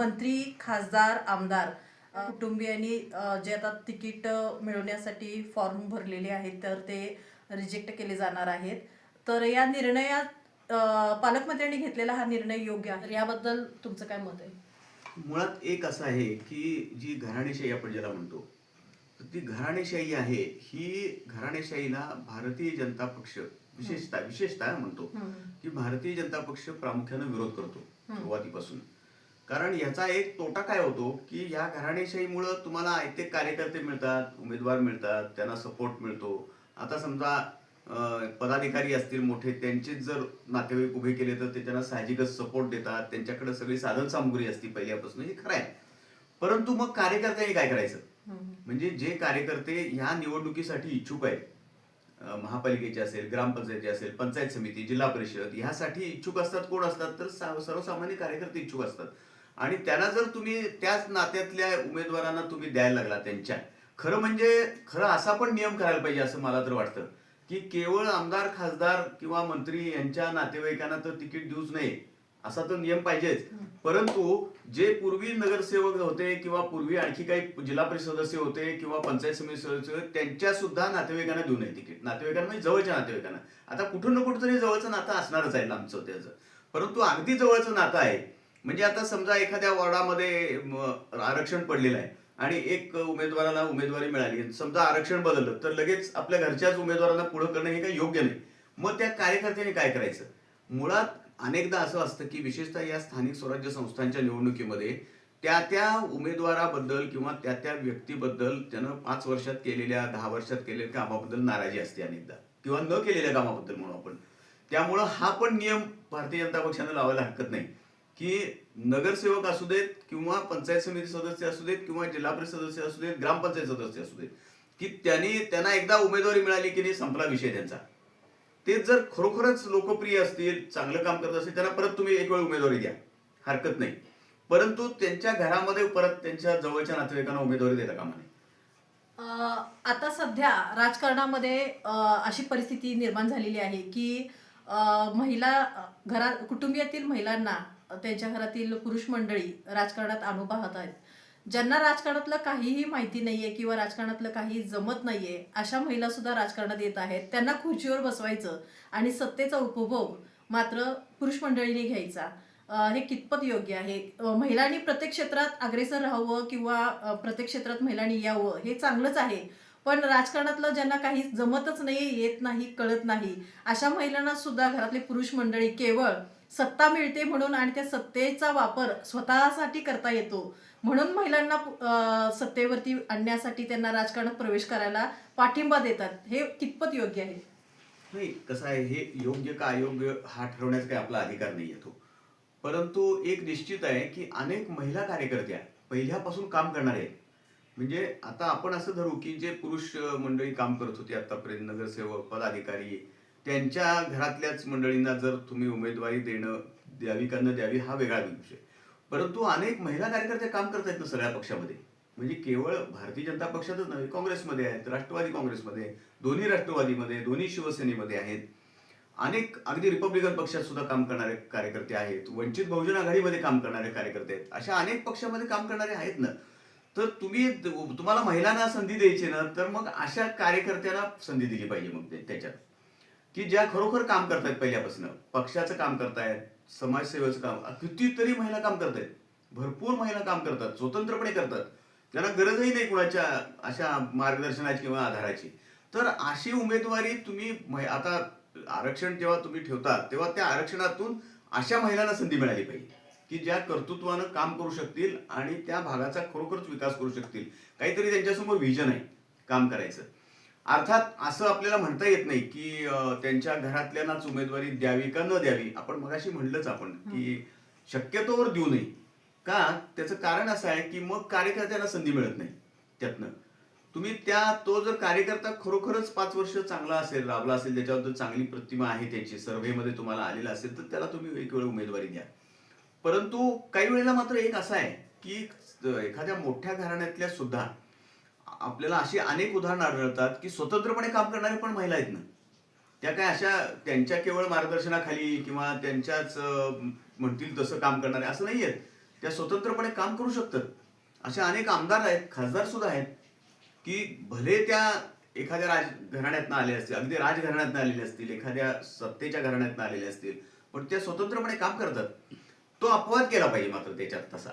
मंत्री खासदार आमदार कुटुंबियांनी जे आता तिकीट मिळवण्यासाठी फॉर्म भरलेले आहेत तर ते रिजेक्ट केले जाणार आहेत तर या निर्णयात पालकमंत्र्यांनी घेतलेला हा निर्णय योग्य आहे तर याबद्दल तुमचं काय मत आहे मुळात एक असं आहे की जी घराणेशाही आपण ज्याला म्हणतो ती घराणेशाही आहे ही घराणेशाहीला भारतीय जनता पक्ष विशेषतः विशेषतः म्हणतो. की भारतीय जनता पक्ष प्रामुख्याने विरोध करतो. सुरुवातीपासून कारण याचा एक तोटा काय होतो की या घराणेशाहीमुळं तुम्हाला आयते कार्यकर्ते मिळतात उमेदवार मिळतात त्यांना सपोर्ट मिळतो. आता समजा पदाधिकारी असतील मोठे त्यांचेच जर नातेवाईक उभे केले तर ते त्यांना साहजिकच सपोर्ट देतात त्यांच्याकडे सगळी साधन सामुग्री असती पहिल्यापासून हे खरं आहे. परंतु मग कार्यकर्त्यांनी काय करायचं. म्हणजे जे कार्यकर्ते ह्या निवडणुकीसाठी इच्छुक आहेत महापालिकेचे असेल ग्रामपंचायती असेल पंचायत समिती जिल्हा परिषद ह्यासाठी इच्छुक असतात कोण असतात? तर सर्वसामान्य कार्यकर्ते इच्छुक असतात. आणि त्यांना जर तुम्ही त्याच नात्यातल्या उमेदवारांना तुम्ही द्यायला लागला त्यांच्या खरं म्हणजे खरं असा पण नियम करायला पाहिजे असं मला तर वाटतं की केवळ आमदार खासदार किंवा मंत्री यांच्या नातेवाईकांना तर तिकीट देऊच नये असा तर नियम पाहिजेच. परंतु जे पूर्वी नगरसेवक होते किंवा पूर्वी आणखी काही जिल्हा परिषद सदस्य होते किंवा पंचायत समिती सदस्य होते त्यांच्या सुद्धा नातेवाईकांना देऊ नये तिकीट. नातेवाईकांना म्हणजे जवळच्या नातेवाईकांना. आता कुठून ना कुठं तरी जवळचं नातं असणारच आहे आमचं त्याचं. परंतु अगदी जवळचं नातं आहे म्हणजे आता समजा एखाद्या वॉर्डामध्ये आरक्षण पडलेलं आहे आणि एक उमेदवाराला उमेदवारी मिळाली समजा आरक्षण बदललं तर लगेच आपल्या घरच्याच उमेदवारांना पुढे करणं हे काही योग्य नाही. मग त्या कार्यकर्त्याने काय करायचं? मुळात अनेकदा असं असतं की विशेषतः या स्थानिक स्वराज्य संस्थांच्या निवडणुकीमध्ये त्या त्या उमेदवाराबद्दल किंवा त्या त्या व्यक्तीबद्दल त्यानं पाच वर्षात केलेल्या दहा वर्षात केलेल्या कामाबद्दल नाराजी असते अनेकदा किंवा न केलेल्या कामाबद्दल म्हणून आपण. त्यामुळं हा पण नियम भारतीय जनता पक्षानं लावायला हरकत नाही. की नगरसेवक असू देत किंवा पंचायत समिती सदस्य असू देत किंवा जिल्हा परिषद सदस्य असू देत ग्रामपंचायत सदस्य असू देत की त्यांनी त्यांना एकदा उमेदवारी मिळाली की नाही संपला विषय त्यांचा. ते जर खरोखरच लोकप्रिय असतील चांगलं काम करत असतील त्यांना परत तुम्ही एक वेळ उमेदवारी द्या. हरकत नाही. परंतु त्यांच्या घरामध्ये परत त्यांच्या जवळच्या नातेवाईकांना उमेदवारी देता कामा नये. आता सध्या राजकारणामध्ये अशी परिस्थिती निर्माण झालेली आहे की महिला घरा कुटुंबियातील महिलांना त्यांच्या घरातील पुरुष मंडळी राजकारणात आणू पाहत आहेत. ज्यांना राजकारणातलं काहीही माहिती नाहीये किंवा राजकारणातलं काही जमत नाहीये अशा महिला सुद्धा राजकारणात येत आहेत. त्यांना खुर्चीवर बसवायचं आणि सत्तेचा उपभोग मात्र पुरुष मंडळीने घ्यायचा. हे कितपत योग्य आहे? महिलांनी प्रत्येक क्षेत्रात अग्रेसर राहावं किंवा प्रत्येक क्षेत्रात महिलांनी यावं हे चांगलंच आहे. पण राजकारणातलं ज्यांना काही जमतच नाही येत नाही कळत नाही अशा महिलांना सुद्धा घरातले पुरुष मंडळी केवळ सत्ता मिळते म्हणून आणि त्या सत्तेचा वापर स्वतःसाठी करता येतो. म्हणून महिलांना सत्तेवरती आणण्यासाठी त्यांना राजकारणात प्रवेश करायला पाठिंबा देतात. हे कितपत योग्य आहे? नाही कसं आहे हे योग्य का अयोग्य हा ठरवण्याचा काही आपला अधिकार नाही येतो परंतु एक निश्चित आहे की अनेक महिला कार्यकर्त्या पहिल्यापासून काम करणारे आहेत. म्हणजे आता आपण असं धरू की जे पुरुष मंडळी काम करत होती आतापर्यंत नगरसेवक पदाधिकारी त्यांच्या घरातल्याच मंडळींना जर तुम्ही उमेदवारी देणं द्यावी का न द्यावी हा वेगळा विषय. परंतु अनेक महिला कार्यकर्ते काम करत आहेत ना सगळ्या पक्षामध्ये. म्हणजे केवळ भारतीय जनता पक्षातच नव्हे काँग्रेसमध्ये आहेत राष्ट्रवादी काँग्रेसमध्ये दोन्ही राष्ट्रवादीमध्ये दोन्ही शिवसेनेमध्ये आहेत. अनेक अगदी रिपब्लिकन पक्षात सुद्धा काम करणारे कार्यकर्ते आहेत वंचित बहुजन आघाडीमध्ये काम करणारे कार्यकर्ते आहेत. अशा अनेक पक्षामध्ये काम करणारे आहेत ना. तर तुम्ही तुम्हाला महिलांना संधी द्यायची ना तर मग अशा कार्यकर्त्यांना संधी दिली पाहिजे मग त्याच्यात. की ज्या खरोखर काम करतायत पहिल्यापासून पक्षाचं काम करतायत समाजसेवेचं काम कितीतरी महिला काम करतायत. भरपूर महिला काम करतात स्वतंत्रपणे करतात. त्यांना गरजही नाही कुणाच्या अशा मार्गदर्शनाची किंवा आधाराची. तर अशी उमेदवारी तुम्ही आता आरक्षण जेव्हा तुम्ही ठेवता तेव्हा त्या आरक्षणातून अशा महिलांना संधी मिळाली पाहिजे. की ज्या कर्तृत्वानं काम करू शकतील आणि त्या भागाचा खरोखरच विकास करू शकतील. काहीतरी त्यांच्यासमोर व्हिजन आहे काम करायचं. अर्थात असं आपल्याला म्हणता येत नाही की त्यांच्या घरातल्यांनाच उमेदवारी द्यावी का न द्यावी. आपण मगाशी म्हणलंच आपण की शक्यतोवर देऊ नये. का? त्याचं कारण असं आहे की मग कार्यकर्त्यांना संधी मिळत नाही त्यातनं. तुम्ही त्या तो जर कार्यकर्ता खरोखरच पाच वर्ष चांगला असेल राबला असेल त्याच्याबद्दल चांगली प्रतिमा आहे त्याची सर्व्हेमध्ये तुम्हाला आलेला असेल तर त्याला तुम्ही एक वेळ उमेदवारी द्या. परंतु काही वेळेला मात्र एक असं आहे की एखाद्या मोठ्या घराण्यातल्या सुद्धा आपल्याला अशी अनेक उदाहरणं आढळतात की स्वतंत्रपणे काम करणारे पण महिला आहेत ना. त्या काय अशा त्यांच्या केवळ मार्गदर्शनाखाली किंवा त्यांच्याच म्हणतील तसं काम करणारे असं नाही आहेत. त्या स्वतंत्रपणे काम करू शकतात. असे अनेक आमदार आहेत खासदार सुद्धा आहेत की भले त्या एखाद्या राज घराण्यातनं आले असतील अगदी राजघराण्यातनं आलेले असतील एखाद्या सत्तेच्या घराण्यातनं आलेले असतील पण त्या स्वतंत्रपणे काम करतात. तो अपवाद केला पाहिजे मात्र त्याच्यात तसा.